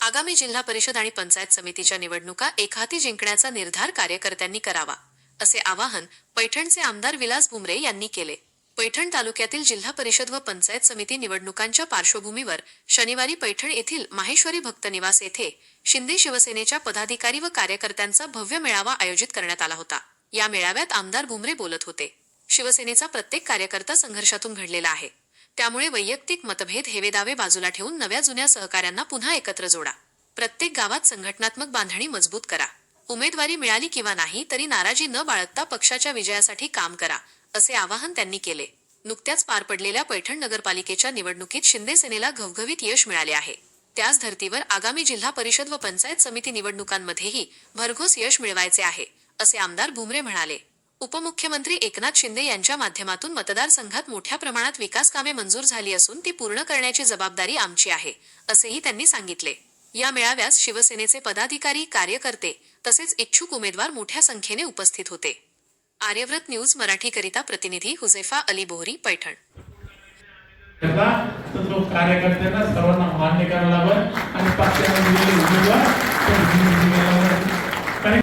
आगामी जिल्हा परिषद आणि पंचायत समितीच्या निवडणुका एकहाती जिंकण्याचा निर्धार कार्यकर्त्यांनी करावा असे आवाहन पैठणचे आमदार विलास भुमरे यांनी केले. पैठण तालुक्यातील जिल्हा परिषद व पंचायत समिती निवडणुकांच्या पार्श्वभूमीवर शनिवारी पैठण येथील माहेश्वरी भक्त निवास येथे शिंदे शिवसेनेच्या पदाधिकारी व कार्यकर्त्यांचा भव्य मेळावा आयोजित करण्यात आला होता. या मेळाव्यात आमदार भुमरे बोलत होते. शिवसेनेचा प्रत्येक कार्यकर्ता संघर्षातून घडलेला आहे. त्यामुळे वैयक्तिक मतभेद हेवेदावे बाजूला ठेवून नव्या जुन्या सहकाऱ्यांना पुन्हा एकत्र जोडा. प्रत्येक गावात संघटनात्मक बांधणी मजबूत करा. उमेदवारी मिळाली किंवा नाही तरी नाराजी न बाळगता पक्षाच्या विजयासाठी काम करा असे आवाहन त्यांनी केले. नुकत्याच पार पडलेल्या पैठण नगरपालिकेच्या निवडणुकीत शिंदे सेनेला घवघवीत यश मिळाले आहे. त्याच धर्तीवर आगामी जिल्हा परिषद व पंचायत समिती निवडणुकांमध्येही भरघोस यश मिळवायचे आहे असे आमदार भुमरे म्हणाले. उपमुख्यमंत्री एकनाथ शिंदे यांच्या माध्यमातून मतदारसंघात मोठ्या प्रमाणात विकास कामे मंजूर झाली असून ती पूर्ण करण्याची जबाबदारी आमची आहे असेही त्यांनी सांगितले. या मेळाव्यास शिवसेनेचे पदाधिकारी कार्यकर्ते तसेच इच्छुक उमेदवार मोठ्या संख्येने उपस्थित होते. आर्यव्रत न्यूज मराठीकरिता प्रतिनिधी हुजेफा अली बोहरी पैठण. कार्यकर्त्यांना सर्वांना मान्य करायला लागेल आणि